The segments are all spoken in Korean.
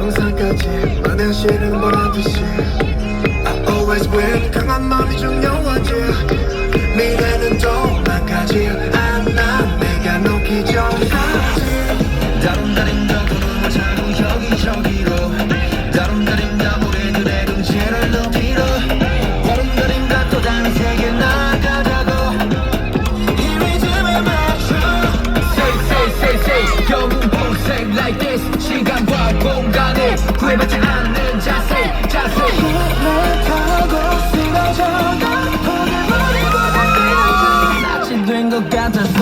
정상까지. 많은 시름 보란 듯이. I always win. 강한 마음이 중 후회받지 않는 자세 자세. 힘을 타고 쓰러져가 보내버리고 안 되는 중 된것 같아서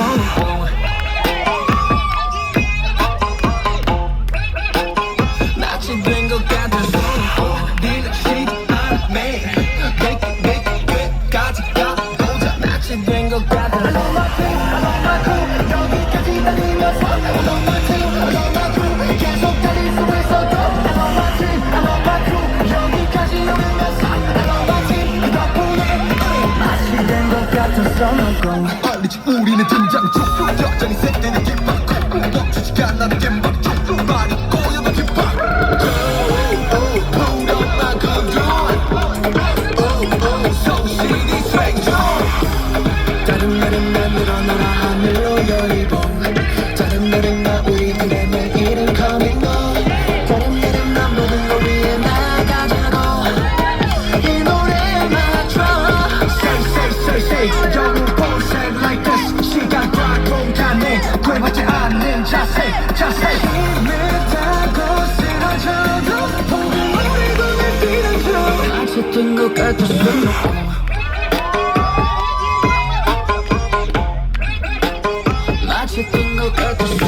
것 같아서 네 낚시 안 매. 넌 알리지 우리는 등장 중 여전히 새끼는 깃발 멈추지 깃발 중 말이 자세 힘을 타고 쓰러져도 내 뛰는 중 마치 뜬것 같았어 마치 뜬것 같았어